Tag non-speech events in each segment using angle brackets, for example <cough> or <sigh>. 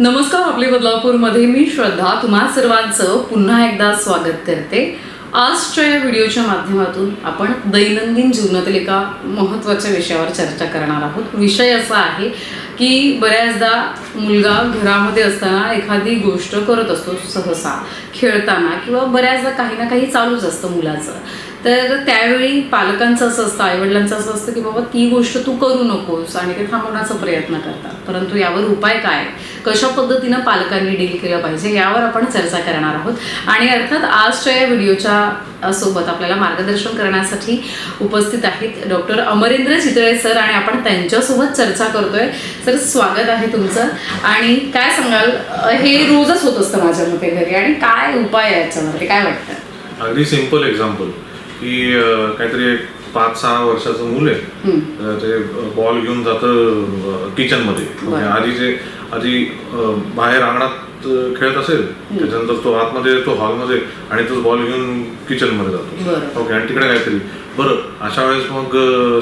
नमस्कार आपले बदलापूरमध्ये. मी श्रद्धा. तुम्हा सर्वांचं पुन्हा एकदा स्वागत करते. आजच्या या व्हिडिओच्या माध्यमातून आपण दैनंदिन जीवनातील एका महत्त्वाच्या विषयावर चर्चा करणार आहोत. विषय असा आहे की बऱ्याचदा मुलगा घरामध्ये असताना एखादी गोष्ट करत असतो सहसा. खेळताना किंवा बऱ्याचदा काही ना काही चालूच असतं मुलाचं. तर त्यावेळी पालकांचं असं असतं आईवडिलांचं असं असतं की बाबा ती गोष्ट तू करू नकोस आणि ते थांबवण्याचा प्रयत्न करतात. परंतु यावर उपाय काय? कशा पद्धतीनं पालकांनी डील केलं पाहिजे यावर आपण चर्चा करणार आहोत. आणि अर्थात आजच्या या व्हिडिओच्या सोबत आपल्याला मार्गदर्शन करण्यासाठी उपस्थित आहेत डॉक्टर अमरेंद्र चितळे सर आणि आपण त्यांच्यासोबत चर्चा करतोय. सर स्वागत आहे तुमचं. आणि काय सांगाल? हे रोजच होत असतं माझ्या मते घरी. आणि काय उपाय आहे याच्यामध्ये काय वाटतं? अगदी सिंपल एक्झाम्पल की काहीतरी पाच सहा वर्षाचं मूल आहे. ते बॉल घेऊन जातं किचनमध्ये. म्हणजे आधी जे आधी बाहेर अंगणात खेळत असेल त्याच्यानंतर तो आतमध्ये येतो हॉलमध्ये आणि तो बॉल घेऊन किचनमध्ये जातो. बरं. ओके आणि तिकडे काहीतरी. बरं अशा वेळेस मग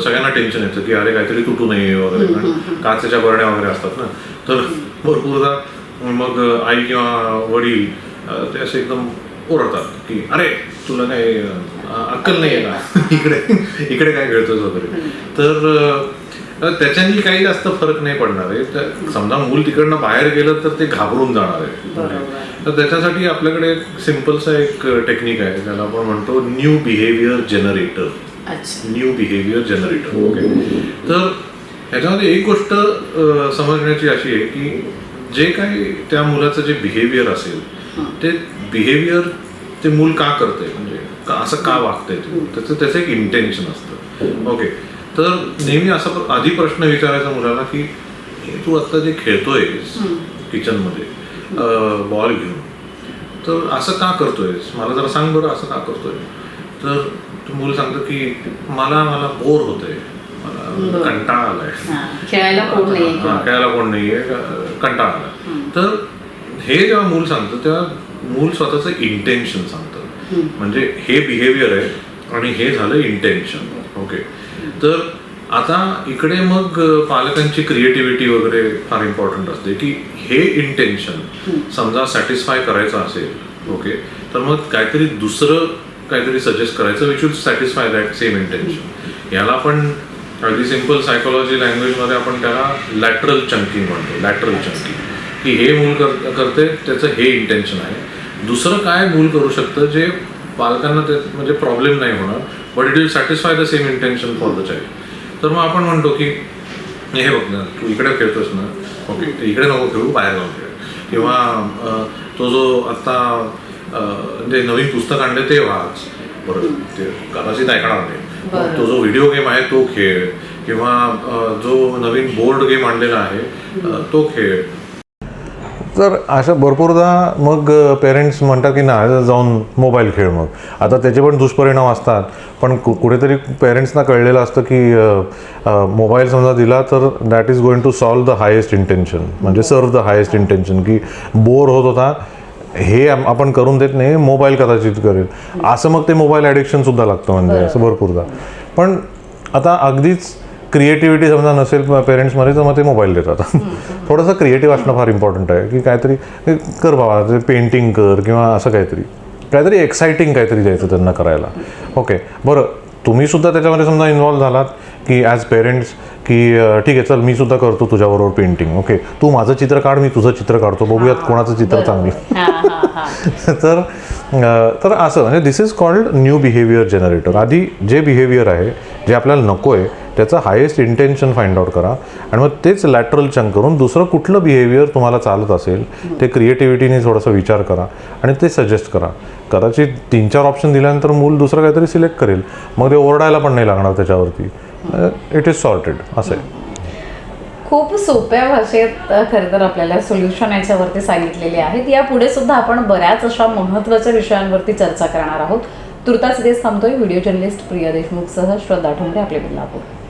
सगळ्यांना टेन्शन येतं की अरे काहीतरी तुटू नये वगैरे. काचेच्या बरण्या वगैरे असतात ना. तर भरपूरदा मग आई किंवा वडील ते असे एकदम ओरडतात की अरे तुला काय अं, अक्कल नाही आहे का <laughs> इकडे इकडे काय खेळतोस वगैरे. तर त्याच्यानी काही जास्त फरक नाही पडणार आहे. तर समजा मूल तिकडनं बाहेर गेलं तर ते घाबरून जाणार आहे. तर त्याच्यासाठी आपल्याकडे एक सिम्पलसा एक टेक्निक आहे. ज्याला आपण म्हणतो new behaviour generator. New behaviour generator. Okay तर ह्याच्यामध्ये एक गोष्ट समजण्याची अशी आहे की जे काही त्या मुलाचं जे बिहेवियर असेल ते बिहेवियर ते मूल का करते का? असं का वागतंय ते त्याचं त्याचं एक इंटेन्शन असतं. ओके तर नेहमी असा आधी प्रश्न विचारायचा मुलाला की तू आता जे खेळतोयस किचनमध्ये बॉल घेऊन तर असं का करतोयस? मला जरा सांग बरं असं का करतोय? तर तो मूल सांगतं की मला मला बोर होतंय. मला कंटाळा आलाय. खेळायला कोण नाही हा, खेळायला कोण नाहीये कंटाळा आला तर हे जेव्हा मूल सांगतं तेव्हा मूल स्वतःचं इंटेन्शन सांगतं. म्हणजे हे बिहेवियर आहे आणि हे झालं इंटेन्शन ओके तर आता इकडे मग पालकांची क्रिएटिव्हिटी वगैरे फार इम्पॉर्टंट असते की हे इंटेन्शन समजा सॅटिस्फाय करायचं असेल ओके तर मग काहीतरी दुसरं काहीतरी सजेस्ट करायचं which will satisfy that same intention याला आपण अगदी सिंपल सायकोलॉजी लँग्वेजमध्ये आपण त्याला लॅटरल चंकिंग म्हणतो लॅटरल चंकिंग की हे मूल कर करते त्याचं हे इंटेन्शन आहे. दुसरं काय मूल करू शकतं? जे पालकांना ते म्हणजे प्रॉब्लेम नाही होणार but it will satisfy the same intention for the child तर मग आपण म्हणतो की हे बघ ना तू इकडे खेळतोस ना ओके तर इकडे नको खेळू बाहेर जाऊन खेळ. किंवा तो जो आत्ता जे नवीन पुस्तक आणले ते वाच. बरं ते कदाचित ऐकणार नाही. तो जो व्हिडिओ गेम आहे तो खेळ. किंवा जो नवीन बोर्ड गेम आणलेला आहे तो खेळ. तर अशा भरपूरदा मग पेरेंट्स म्हणतात की ना जाऊन मोबाईल खेळ मग. आता त्याचे पण दुष्परिणाम असतात. पण कु कुठेतरी पेरेंट्सना कळलेलं असतं की मोबाईल समजा दिला तर that is going to solve the highest intention म्हणजे सर्व द हायेस्ट इंटेन्शन की बोर होत होता. हे आपण करून देत नाही मोबाईल कदाचित करेल. असं मग ते मोबाईल ॲडिक्शनसुद्धा लागतं म्हणजे असं भरपूरदा. पण आता अगदीच क्रिएटिव्हिटी समजा नसेल पेरेंट्समध्ये तर मग ते मोबाईल देतात. थोडंसं क्रिएटिव्ह असणं फार इम्पॉर्टंट आहे. की काहीतरी कर बाबा ते पेंटिंग कर किंवा असं काहीतरी. काहीतरी एक्साइटिंग काहीतरी द्यायचं त्यांना करायला. ओके बरं तुम्ही सुद्धा त्याच्यामध्ये समजा इन्व्हॉल्व झालात की ॲज पेरेंट्स की ठीक आहे चल मी सुद्धा करतो तुझ्याबरोबर पेंटिंग ओके तू माझं चित्र काढ मी तुझं चित्र काढतो. बघूयात कोणाचं चित्र चांगली. <laughs> तर तर असं म्हणजे this is called new behaviour generator आधी जे बिहेवियर आहे जे आपल्याला नको आहे त्याचं हायेस्ट इंटेन्शन फाइंड आउट करा. आणि मग तेच लॅटरल चंक करून दुसरं कुठलं बिहेवियर तुम्हाला चालत असेल ते क्रिएटिव्हिटीने थोडासा विचार करा आणि ते सजेस्ट करा. कदाचित तीन चार ऑप्शन दिल्यानंतर मूल दुसरं काहीतरी सिलेक्ट करेल. मग ते ओरडायला पण नाही लागणार त्याच्यावरती. इट इज सॉर्टेड असं आहे. खूप सोप्या भाषेत खरं तर आपल्याला सोल्युशन याच्यावरती सांगितलेले आहेत. यापुढे सुद्धा आपण बऱ्याच अशा महत्त्वाच्या विषयांवरती चर्चा करणार आहोत. तुर्तास इथेच थांबतोय. व्हिडिओ जर्नलिस्ट प्रिया देशमुखसह श्रद्धा ठोंबरे आपले आहोत